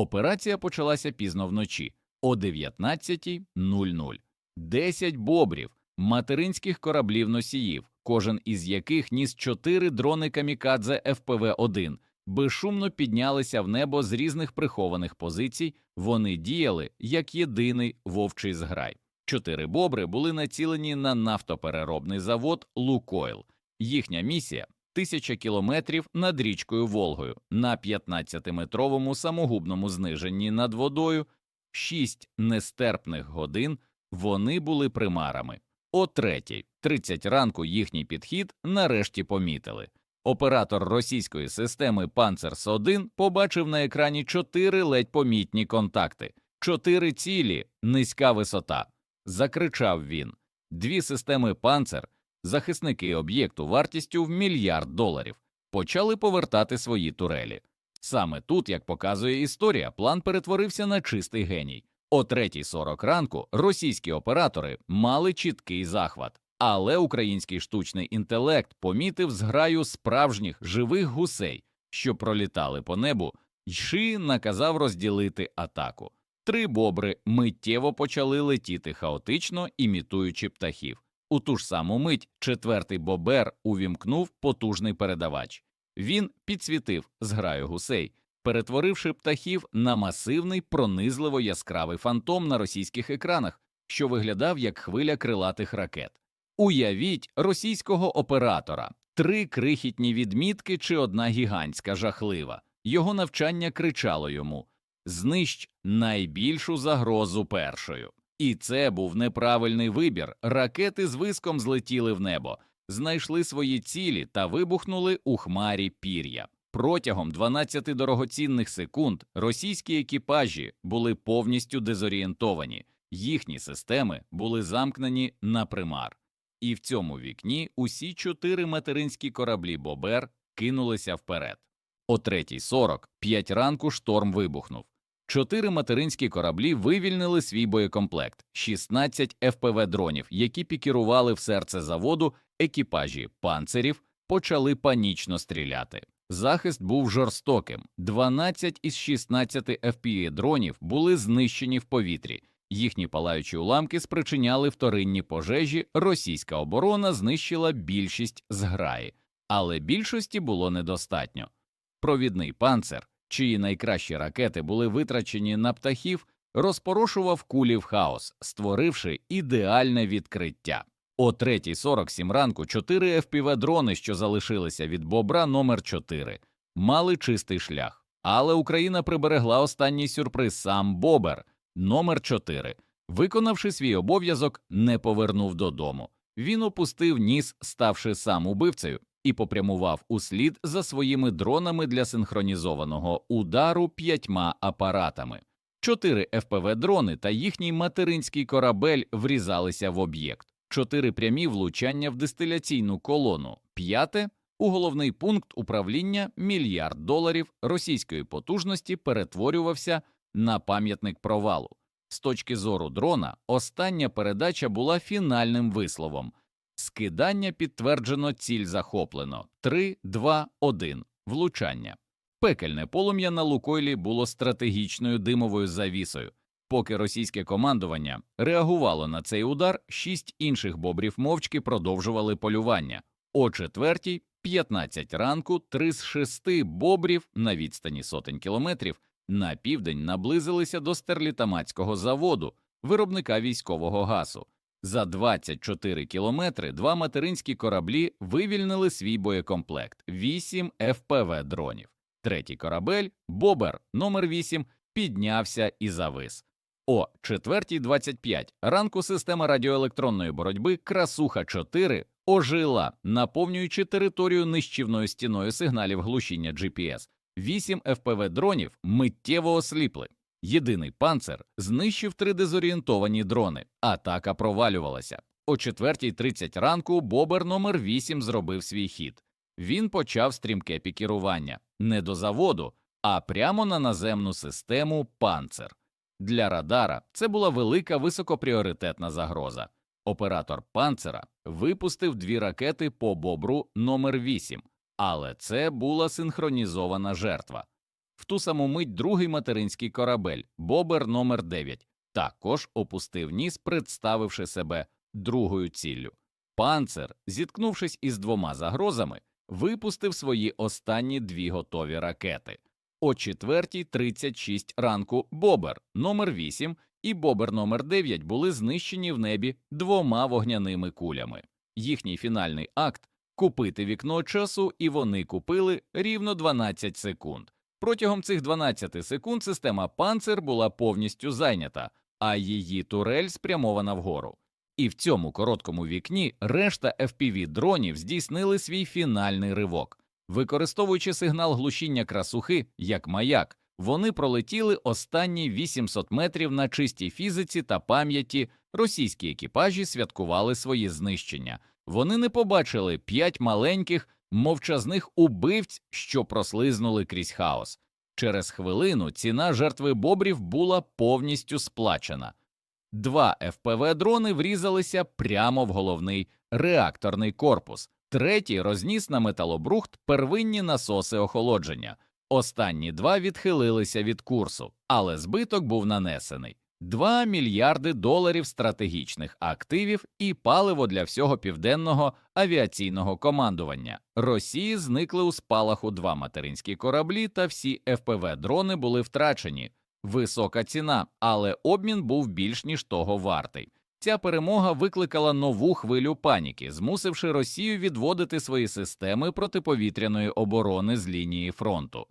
Операція почалася пізно вночі о 19.00. Десять бобрів, материнських кораблів носіїв, кожен із яких ніс чотири дрони камікадзе ФПВ-1, безшумно піднялися в небо з різних прихованих позицій. Вони діяли як єдиний вовчий зграй. Чотири бобри були націлені на нафтопереробний завод Лукойл. Їхня місія тисяча кілометрів над річкою Волгою на 15-метровому самогубному зниженні над водою, шість нестерпних годин вони були примарами. О третій, 30 ранку їхній підхід нарешті помітили. Оператор російської системи Panzers 1 побачив на екрані чотири ледь помітні контакти, чотири цілі, низька висота. Закричав він. Дві системи Панцер, захисники об'єкту вартістю в мільярд доларів, почали повертати свої турелі. Саме тут, як показує історія, план перетворився на чистий геній. О 3.40 ранку російські оператори мали чіткий захват, але український штучний інтелект помітив зграю справжніх живих гусей, що пролітали по небу, й Ши наказав розділити атаку. Три бобри миттєво почали летіти хаотично, імітуючи птахів. У ту ж саму мить четвертий бобер увімкнув потужний передавач. Він підсвітив зграю гусей, перетворивши птахів на масивний пронизливо яскравий фантом на російських екранах, що виглядав як хвиля крилатих ракет. Уявіть російського оператора, три крихітні відмітки чи одна гігантська жахлива. Його навчання кричало йому знищ найбільшу загрозу першою. І це був неправильний вибір. Ракети з виском злетіли в небо, знайшли свої цілі та вибухнули у хмарі пір'я. Протягом 12 дорогоцінних секунд російські екіпажі були повністю дезорієнтовані, їхні системи були замкнені на примар. І в цьому вікні усі чотири материнські кораблі Бобер кинулися вперед. О 3.40 п'ять ранку шторм вибухнув. Чотири материнські кораблі вивільнили свій боєкомплект, 16 ФПВ дронів, які пікірували в серце заводу, екіпажі панцерів почали панічно стріляти. Захист був жорстоким. 12 із 16 FPV дронів були знищені в повітрі. Їхні палаючі уламки спричиняли вторинні пожежі. Російська оборона знищила більшість зграї, але більшості було недостатньо. Провідний панцер, чиї найкращі ракети були витрачені на птахів, розпорошував кулі в хаос, створивши ідеальне відкриття. О 3.47 ранку чотири FPV-дрони, що залишилися від бобра номер 4 мали чистий шлях, але Україна приберегла останній сюрприз сам Бобер номер 4 виконавши свій обов'язок, не повернув додому. Він опустив ніс, ставши сам убивцею, і попрямував услід за своїми дронами для синхронізованого удару п'ятьма апаратами. Чотири ФПВ-дрони та їхній материнський корабель врізалися в об'єкт, чотири прямі влучання в дистиляційну колону, п'яте у головний пункт управління мільярд доларів російської потужності перетворювався на пам'ятник провалу. З точки зору дрона, остання передача була фінальним висловом. Скидання підтверджено, ціль захоплено 3, 2, 1. влучання. Пекельне полум'я на Лукойлі було стратегічною димовою завісою. Поки російське командування реагувало на цей удар, шість інших бобрів мовчки продовжували полювання. О четвертій, 15 ранку, три з шести бобрів на відстані сотень кілометрів на південь наблизилися до стерлітамацького заводу, виробника військового газу. За 24 кілометри два материнські кораблі вивільнили свій боєкомплект 8 ФПВ дронів. Третій корабель Бобер номер 8 піднявся і завис. О 4.25 ранку система радіоелектронної боротьби Красуха 4 ожила, наповнюючи територію нищівною стіною сигналів глушіння GPS. Вісім ФПВ дронів миттєво осліпли. Єдиний панцер знищив три дезорієнтовані дрони. Атака провалювалася. О 4.30 ранку Бобер номер 8 зробив свій хід. Він почав стрімке пікірування не до заводу, а прямо на наземну систему панцер. Для Радара це була велика високопріоритетна загроза. Оператор панцера випустив дві ракети по бобру номер 8 але це була синхронізована жертва. В ту саму мить другий материнський корабель Бобер номер 9 також опустив ніс, представивши себе другою ціллю. Панцер, зіткнувшись із двома загрозами, випустив свої останні дві готові ракети. О 4.36 ранку Бобер номер 8 і Бобер номер 9 були знищені в небі двома вогняними кулями. Їхній фінальний акт купити вікно часу, і вони купили рівно 12 секунд. Протягом цих 12 секунд система Панцер була повністю зайнята, а її турель спрямована вгору. І в цьому короткому вікні решта fpv дронів здійснили свій фінальний ривок. Використовуючи сигнал глушіння красухи як маяк, вони пролетіли останні 800 метрів на чистій фізиці та пам'яті. Російські екіпажі святкували свої знищення. Вони не побачили п'ять маленьких мовчазних убивць, що прослизнули крізь хаос. Через хвилину ціна жертви бобрів була повністю сплачена. Два ФПВ дрони врізалися прямо в головний реакторний корпус, третій розніс на металобрухт первинні насоси охолодження. Останні два відхилилися від курсу, але збиток був нанесений. 2 мільярди доларів стратегічних активів і паливо для всього південного авіаційного командування. Росії зникли у спалаху два материнські кораблі, та всі ФПВ дрони були втрачені. Висока ціна, але обмін був більш ніж того вартий. Ця перемога викликала нову хвилю паніки, змусивши Росію відводити свої системи протиповітряної оборони з лінії фронту.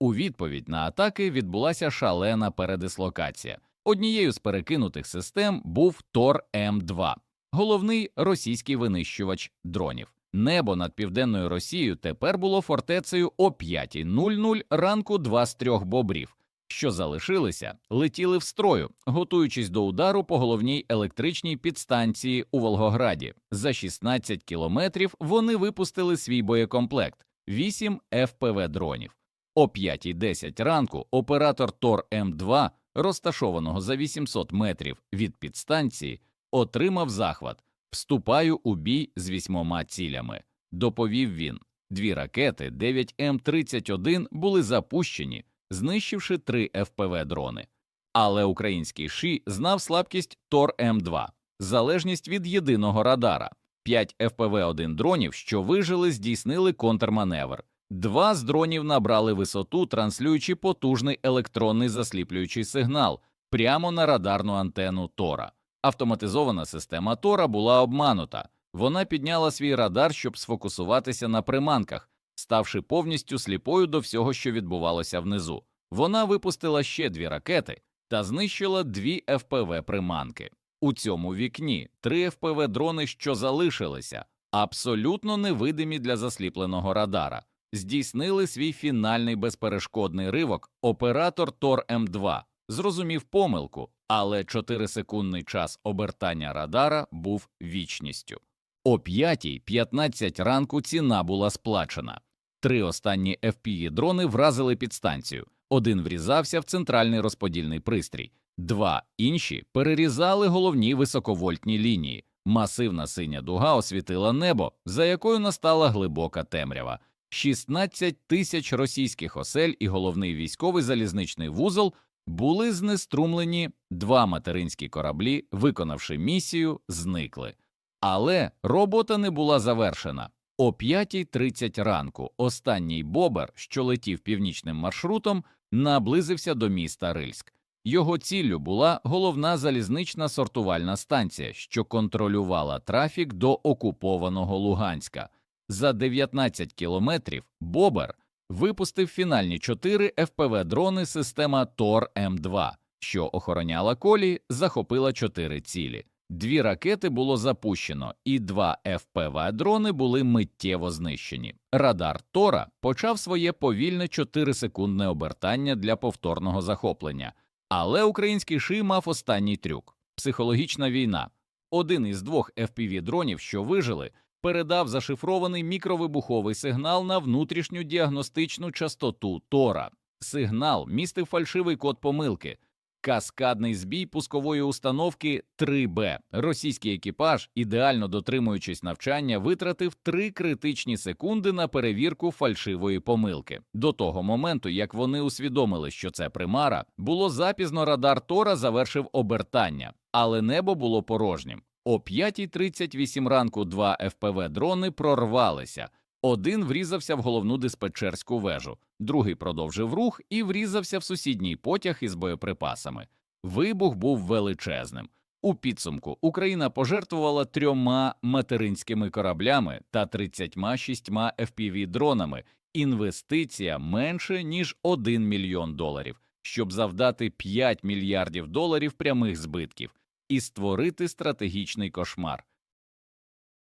У відповідь на атаки відбулася шалена передислокація. Однією з перекинутих систем був Тор М2, головний російський винищувач дронів. Небо над південною Росією тепер було фортецею о 5.00 ранку два з трьох бобрів, що залишилися, летіли в строю, готуючись до удару по головній електричній підстанції у Волгограді. За 16 кілометрів вони випустили свій боєкомплект 8 ФПВ дронів. О 5.10 ранку оператор Тор М2 розташованого за 800 метрів від підстанції, отримав захват Вступаю у бій з вісьмома цілями. Доповів він. Дві ракети 9М31 були запущені, знищивши три ФПВ дрони. Але український ШІ знав слабкість Тор М2, залежність від єдиного радара. П'ять ФПВ-1 дронів, що вижили, здійснили контрманевр. Два з дронів набрали висоту, транслюючи потужний електронний засліплюючий сигнал прямо на радарну антенну Тора. Автоматизована система Тора була обманута. Вона підняла свій радар, щоб сфокусуватися на приманках, ставши повністю сліпою до всього, що відбувалося внизу. Вона випустила ще дві ракети та знищила дві ФПВ приманки. У цьому вікні три ФПВ дрони, що залишилися, абсолютно невидимі для засліпленого радара здійснили свій фінальний безперешкодний ривок. Оператор Тор М2 зрозумів помилку, але 4-секундний час обертання радара був вічністю. О 5.15 ранку ціна була сплачена. Три останні fpv дрони вразили підстанцію. Один врізався в центральний розподільний пристрій, два інші перерізали головні високовольтні лінії. Масивна синя дуга освітила небо, за якою настала глибока темрява. 16 тисяч російських осель і головний військовий залізничний вузол були знеструмлені, два материнські кораблі, виконавши місію, зникли. Але робота не була завершена. О 5.30 ранку останній бобер, що летів північним маршрутом, наблизився до міста Рильськ. Його ціллю була головна залізнична сортувальна станція, що контролювала трафік до окупованого Луганська. За 19 кілометрів Бобер випустив фінальні чотири ФПВ дрони система Тор М2, що охороняла колії, захопила чотири цілі. Дві ракети було запущено, і два ФПВ дрони були миттєво знищені. Радар Тора почав своє повільне 4-секундне обертання для повторного захоплення, але український ши мав останній трюк психологічна війна. Один із двох fpv дронів, що вижили, передав зашифрований мікровибуховий сигнал на внутрішню діагностичну частоту Тора. Сигнал містив фальшивий код помилки. каскадний збій пускової установки 3Б. Російський екіпаж, ідеально дотримуючись навчання, витратив три критичні секунди на перевірку фальшивої помилки. До того моменту, як вони усвідомили, що це примара, було запізно радар Тора завершив обертання, але небо було порожнім. О 5.38 ранку два ФПВ-дрони прорвалися. Один врізався в головну диспетчерську вежу, другий продовжив рух і врізався в сусідній потяг із боєприпасами. Вибух був величезним. У підсумку Україна пожертвувала трьома материнськими кораблями та 36 FPV-дронами. Інвестиція менше ніж 1 мільйон доларів, щоб завдати 5 мільярдів доларів прямих збитків і створити стратегічний кошмар.